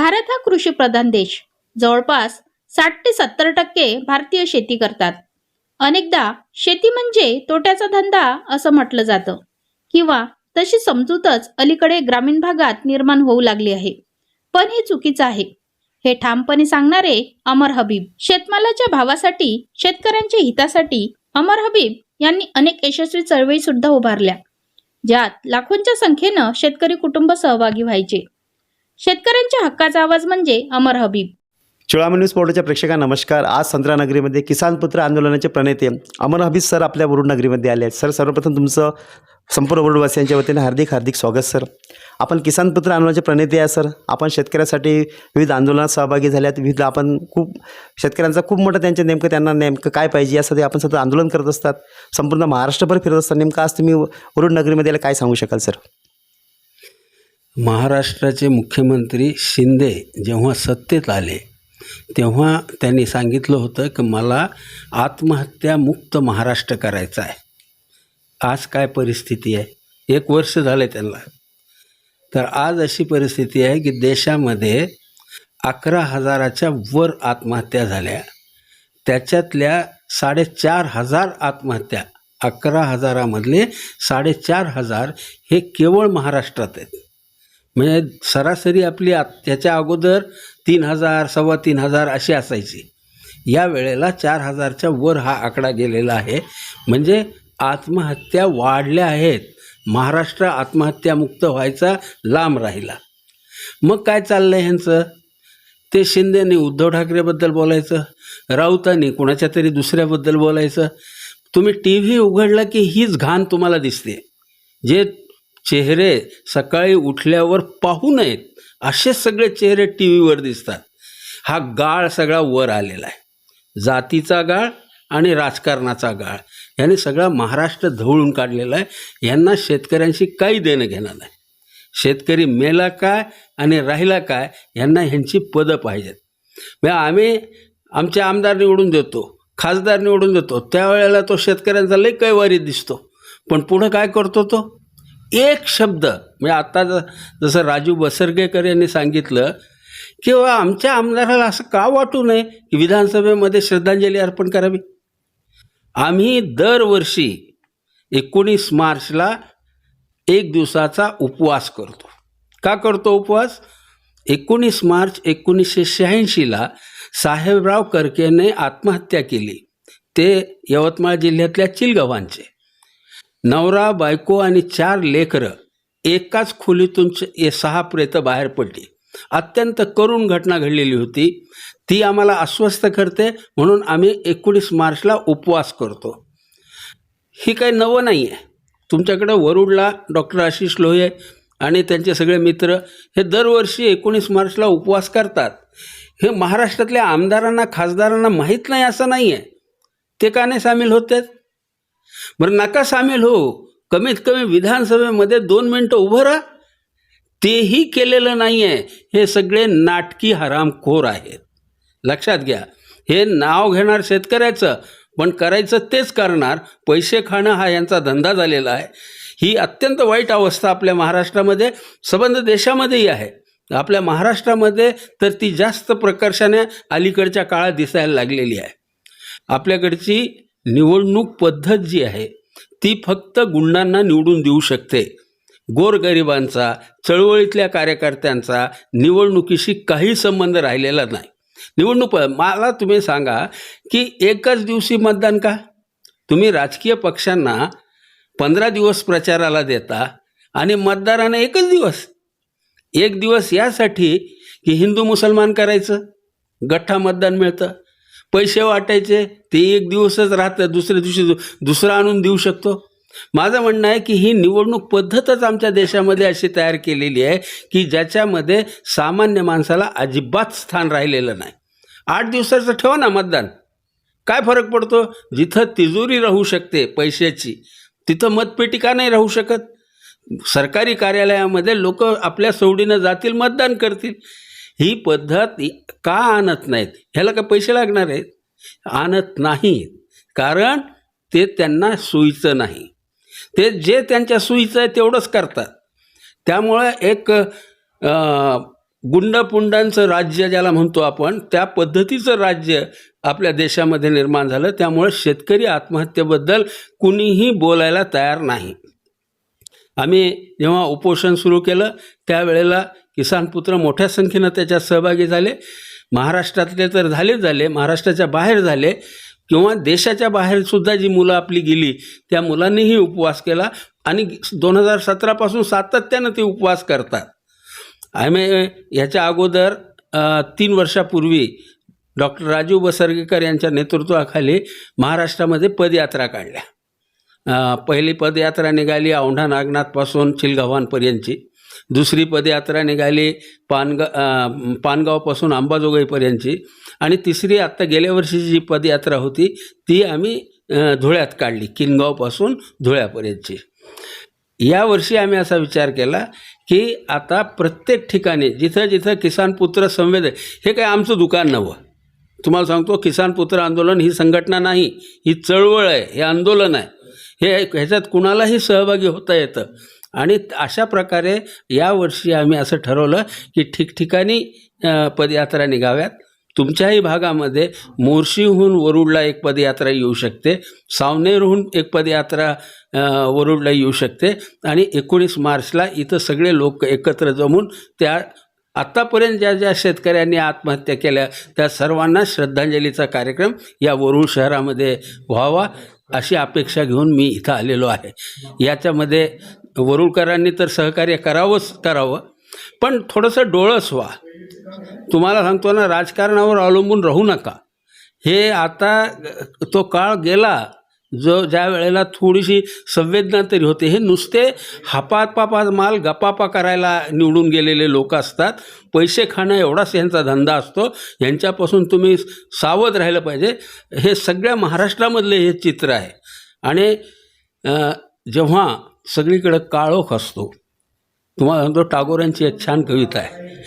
भारत हा कृषीप्रधान देश. जवळपास साठ ते सत्तर टक्के भारतीय शेती करतात. अनेकदा शेती म्हणजे तोट्याचा धंदा असं म्हटलं जातं. किंवा तशी समजूतच अलीकडे ग्रामीण भागात निर्माण होऊ लागली आहे. पण हे चुकीचं आहे. हे ठामपणे सांगणारे अमर हबीब. शेतमालाच्या भावासाठी शेतकऱ्यांच्या हितासाठी अमर हबीब यांनी अनेक यशस्वी चळवळी सुद्धा उभारल्या ज्यात लाखोंच्या संख्येनं शेतकरी कुटुंब सहभागी व्हायचे. शेतकऱ्यांच्या हक्काचा आवाज म्हणजे अमर हबीब. चुळामणी न्यूज पोर्टलच्या प्रेक्षकांना नमस्कार. आज संत्रा नगरीमध्ये किसान पुत्र आंदोलनाचे प्रणेते अमर हबीज सर आपल्या वरुड नगरीमध्ये आले आहेत. सर सर्वप्रथम तुमचं संपूर्ण वरुडवासियांच्या वतीने हार्दिक हार्दिक स्वागत सर. आपण किसान पुत्र आंदोलनाचे प्रणेते आहे सर. आपण शेतकऱ्यासाठी विविध आंदोलनात सहभागी झाल्यात विविध आपण खूप शेतकऱ्यांचा खूप मोठं त्यांच्या नेमकं त्यांना नेमकं काय पाहिजे यासाठी आपण सतत आंदोलन करत असतात. संपूर्ण महाराष्ट्रभर फिरत असतात नेमकं आज तुम्ही वरुड नगरीमध्ये याला काय सांगू शकाल सर? महाराष्ट्राचे मुख्यमंत्री शिंदे जेव्हा सत्तेत आले तेव्हा त्यांनी सांगितलं होतं की मला आत्महत्यामुक्त महाराष्ट्र करायचा आहे. आज काय परिस्थिती आहे? एक वर्ष झालं त्यांना. तर आज अशी परिस्थिती आहे की देशामध्ये अकरा हजाराच्या वर आत्महत्या झाल्या. त्याच्यातल्या साडेचार हजार आत्महत्या अकरा हजारामधले साडेचार हजार हे केवळ महाराष्ट्रात आहेत. म्हणजे सरासरी आपली आत त्याच्या अगोदर तीन हजार सव्वा तीन हजार अशी असायची. या वेळेला चार हजारच्या वर हा आकडा गेलेला आहे. म्हणजे आत्महत्या वाढल्या आहेत. महाराष्ट्र आत्महत्यामुक्त व्हायचा लांब राहिला. मग काय चाललं आहे ह्यांचं? ते शिंदेने उद्धव ठाकरेबद्दल बोलायचं राऊतांनी कुणाच्या तरी दुसऱ्याबद्दल बोलायचं. तुम्ही टी व्ही उघडला की हीच घाण तुम्हाला दिसते. जे चेहरे सकाळी उठल्यावर पाहू नयेत असे सगळे चेहरे टी व्हीवर दिसतात. हा गाळ सगळा वर आलेला आहे. जातीचा गाळ आणि राजकारणाचा गाळ. याने सगळा महाराष्ट्र धवळून काढलेला आहे. यांना शेतकऱ्यांशी काही देणं घेणं नाही. शेतकरी मेला काय आणि राहिला काय यांना ह्यांची पदं पाहिजेत. मग आम्ही आमचे आमदार निवडून देतो खासदार निवडून देतो. त्यावेळेला तो शेतकऱ्यांचा लई कैवारी दिसतो. पण पुढं काय करतो तो? एक शब्द म्हणजे आत्ता ज जसं राजू बसरगेकर यांनी सांगितलं की आमच्या आमदाराला असं का वाटू नये की विधानसभेमध्ये श्रद्धांजली अर्पण करावी? आम्ही दरवर्षी एकोणीस मार्चला एक दिवसाचा उपवास करतो. का करतो उपवास? एकोणीस मार्च एकोणीसशे शहाऐंशीला साहेबराव करकेने आत्महत्या केली. ते यवतमाळ जिल्ह्यातल्या चिलगावांचे. नवरा बायको आणि चार लेकरं एकाच खोलीतून ए सहा प्रेतं बाहेर पडली. अत्यंत करुण घटना घडलेली होती. ती आम्हाला अस्वस्थ करते म्हणून आम्ही एकोणीस मार्चला उपवास करतो. ही काही नवं नाही आहे तुमच्याकडं वरुडला डॉक्टर आशिष लोहे आणि त्यांचे सगळे मित्र हे दरवर्षी एकोणीस मार्चला उपवास करतात. हे महाराष्ट्रातल्या आमदारांना खासदारांना माहीत नाही असं नाही आहे ते का नाही सामील होतात? बरं नका सामील हो. कमीत कमी विधानसभेमध्ये दोन मिनटं उभं राहा. तेही केलेलं नाही आहे हे सगळे नाटकी हरामखोर आहेत. लक्षात घ्या हे नाव घेणार शेतकऱ्याचं पण करायचं तेच करणार. पैसे खाणं हा यांचा धंदा झालेला आहे. ही अत्यंत वाईट अवस्था आपल्या महाराष्ट्रामध्ये संबंध देशामध्येही आहे. आपल्या महाराष्ट्रामध्ये तर ती जास्त प्रकर्षाने अलीकडच्या काळात दिसायला लागलेली आहे. आपल्याकडची निवडणूक पद्धत जी आहे ती फक्त गुंडांना निवडून देऊ शकते. गोरगरिबांचा चळवळीतल्या कार्यकर्त्यांचा निवडणुकीशी काही संबंध राहिलेला नाही. निवडणूक मला तुम्ही सांगा की एकच दिवशी मतदान का? तुम्ही राजकीय पक्षांना पंधरा दिवस प्रचाराला देता आणि मतदारांना एकच दिवस. एक दिवस यासाठी की हिंदू मुसलमान करायचं? गठ्ठा मतदान मिळतं. पैसे वाटायचे ते एक दिवसच राहतं दुसऱ्या दिवशी दु- दुसरा आणून देऊ शकतो. माझं म्हणणं आहे की ही निवडणूक पद्धतच आमच्या देशामध्ये अशी तयार केलेली आहे की ज्याच्यामध्ये सामान्य माणसाला अजिबात स्थान राहिलेलं नाही. आठ दिवसाचं ठेवा ना मतदान. काय फरक पडतो? जिथं तिजोरी राहू शकते पैशाची तिथं मतपेटी का नाही राहू शकत? सरकारी कार्यालयामध्ये लोक आपल्या सवडीनं जातील मतदान करतील. ही पद्धत का आणत नाहीत? ह्याला का पैसे लागणार आहेत? आणत नाहीत. कारण ते त्यांना सोयीचं नाही. ते जे त्यांच्या सोयीचं आहे तेवढंच करतात. त्यामुळं एक गुंडपुंडांचं राज्य ज्याला म्हणतो आपण त्या पद्धतीचं राज्य आपल्या देशामध्ये निर्माण झालं. त्यामुळे शेतकरी आत्महत्येबद्दल कुणीही बोलायला तयार नाही. आम्ही जेव्हा उपोषण सुरू केलं त्यावेळेला किसान पुत्र मोठ्या संख्येनं त्याच्यात सहभागी झाले. महाराष्ट्रातले तर झालेच झाले महाराष्ट्राच्या बाहेर झाले किंवा देशाच्या बाहेरसुद्धा जी मुलं आपली गेली त्या मुलांनीही उपवास केला आणि दोन हजार सतरापासून सातत्यानं ते उपवास करतात. आम्ही ह्याच्या अगोदर तीन वर्षापूर्वी डॉक्टर राजीव बसर्गेकर यांच्या नेतृत्वाखाली महाराष्ट्रामध्ये पदयात्रा काढल्या. पहिली पदयात्रा निघाली औंढा नागनाथपासून चिलगव्हाणपर्यंतची दुसरी पदयात्रा निघाली पानगा पानगावपासून अंबाजोगाईपर्यंतची. आणि तिसरी आत्ता गेल्या वर्षीची जी पदयात्रा होती ती आम्ही धुळ्यात काढली किनगावपासून धुळ्यापर्यंतची. यावर्षी आम्ही असा विचार केला की आता प्रत्येक ठिकाणी जिथं जिथं किसान पुत्र संवेद हे काय आमचं दुकान नव्हं. तुम्हाला सांगतो किसान पुत्र आंदोलन ही संघटना नाही ही चळवळ आहे हे आंदोलन आहे. हे ह्याच्यात कुणालाही सहभागी होता येतं. आणि अशा प्रकारे यावर्षी आम्ही असं ठरवलं की ठिकठिकाणी पदयात्रा निघाव्यात. तुमच्याही भागामध्ये मोर्शीहून वरुडला एक पदयात्रा येऊ शकते. सावनेरहून एक पदयात्रा वरुडला येऊ शकते. आणि एकोणीस मार्चला इथं सगळे लोक एकत्र जमून त्या आत्तापर्यंत ज्या ज्या शेतकऱ्यांनी आत्महत्या केल्या त्या सर्वांना श्रद्धांजलीचा कार्यक्रम या वरुड शहरामध्ये व्हावा अशी अपेक्षा घेऊन मी इथं आलेलो आहे. याच्यामध्ये वरुळकरांनी तर सहकार्य करावंच करावं पण थोडंसं डोळस व्हा तुम्हाला सांगतो ना राजकारणावर अवलंबून राहू नका. हे आता तो काळ गेला जो ज्या वेळेला थोडीशी संवेदना तरी होते. हे नुसते हापापापा माल गपापा करायला निवडून गेलेले लोक असतात. पैसे खाणं एवढाच यांचा धंदा असतो. यांच्यापासून तुम्ही सावध राहिलं पाहिजे. हे सगळ्या महाराष्ट्रामधले हे चित्र आहे. आणि जेव्हा सगळीकडं काळोख असतो. तुम्हाला सांगतो टागोरांची एक छान कविता आहे.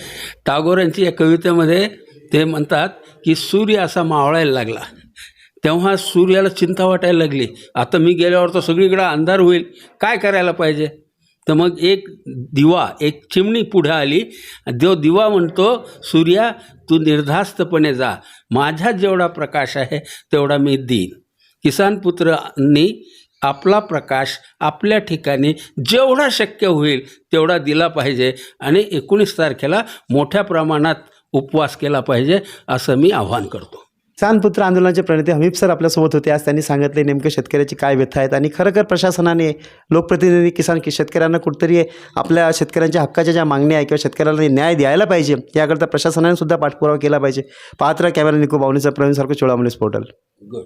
टागोरांची या कवितेमध्ये ते म्हणतात की सूर्य असा मावळायला लागला. तेव्हा सूर्याला चिंता वाटायला लागली. आता मी गेल्यावर तर सगळीकडं अंधार होईल. काय करायला पाहिजे? तर मग एक दिवा एक चिमणी पुढे आली. जो दिवा म्हणतो सूर्या तू निर्धास्तपणे जा. माझ्यात जेवढा प्रकाश आहे तेवढा मी देईन. किसान पुत्रांनी आपला प्रकाश आपल्या ठिकाणी जेवढा शक्य होईल तेवढा दिला पाहिजे आणि एकोणीस तारखेला मोठ्या प्रमाणात उपवास केला पाहिजे असं मी आव्हान करतो. किसान पुत्र आंदोलनाचे प्रणेते हमीप सर आपल्यासोबत होते. आज त्यांनी सांगितले नेमकं शेतकऱ्याची काय व्यथा आहेत आणि खरोखर प्रशासनाने लोकप्रतिनिधी किसान की शेतकऱ्यांना कुठेतरी आपल्या शेतकऱ्यांच्या हक्काच्या ज्या मागण्या आहे किंवा शेतकऱ्याला न्याय द्यायला पाहिजे याकरता प्रशासनाने सुद्धा पाठपुरावा केला पाहिजे. पात्र कॅमेरा निको बावणीचा प्रवीण सारखं चोळामणीस पोर्टल. गुड